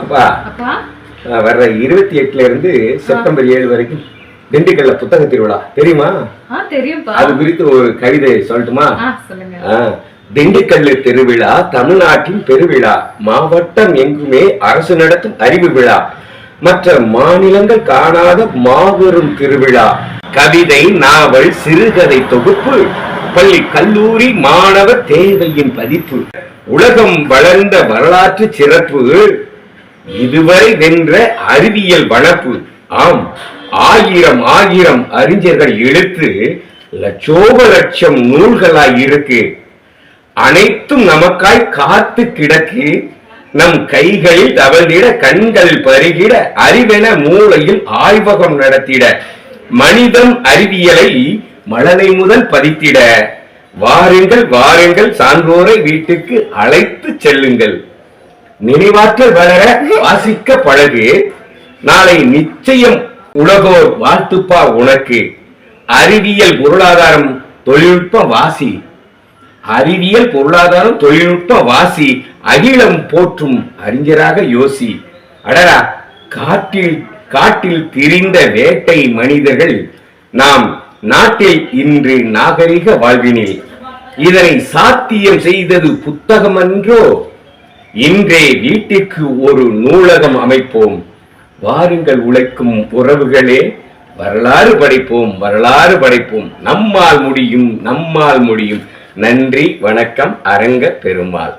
அப்பா. வர்ற இருபத்தி எட்டுல இருந்து செப்டம்பர் ஏழு வரைக்கும் திண்டுக்கல்ல புத்தக திருவிழா. தெரியுமா? அது குறித்து ஒரு கவிதை சொல்லட்டுமா? திண்டுக்கல்லு திருவிழா தமிழ்நாட்டின் பெருவிழா மாவட்டம் எங்குமே அரசு நடத்தும் அறிவு விழா மற்ற மாநிலங்கள் காணாத மாபெரும் திருவிழா கவிதை நாவல் சிறுகதை தொகுப்பு பள்ளி கல்லூரி மாணவ தேவையின் பதிப்பு உலகம் வளர்ந்த வரலாற்று சிறப்பு இதுவரை வென்ற அறிவியல் வளர்ப்பு. ஆம் ஆயிரம் ஆயிரம் அறிஞர்கள் எழுத்து லட்சோப லட்சம் நூல்களாய் இருக்கு. அனைத்தும் நமக்காய் காத்து கிடக்கு. நம் கைகளில் தவழ்ந்திட கண்கள் பருகிட அறிவென மூளையில் ஆய்வகம் நடத்திட. மனிதம் அறிவியலை மழலை முதல் பதித்திட. வாருங்கள் வாருங்கள் சான்றோரை வீட்டுக்கு அழைத்து செல்லுங்கள். நினைவாற்றல் வளர வாசிக்க பழகு. நாளை நிச்சயம் உலகோர் வாழ்த்துப்பா உனக்கு. அறிவியல் பொருளாதாரம் தொழில்நுட்ப வாசி. அறிவியல் பொருளாதாரம் தொழில்நுட்ப வாசி. அகிலம் போற்றும் அறிஞராக யோசி. அடரா காட்டில் காட்டில் திரிந்த வேட்டை மனிதர்கள். நாம் நாட்டில் இன்று நாகரிக வாழ்வினில். இதனை சாத்தியம் செய்தது புத்தகமன்றோ? இன்றே வீட்டிற்கு ஒரு நூலகம் அமைப்போம். வாருங்கள் உழைக்கும் உறவுகளே வரலாறு படைப்போம் வரலாறு படைப்போம். நம்மால் முடியும் நம்மால் முடியும். நன்றி வணக்கம் அரங்க பெருமாள்.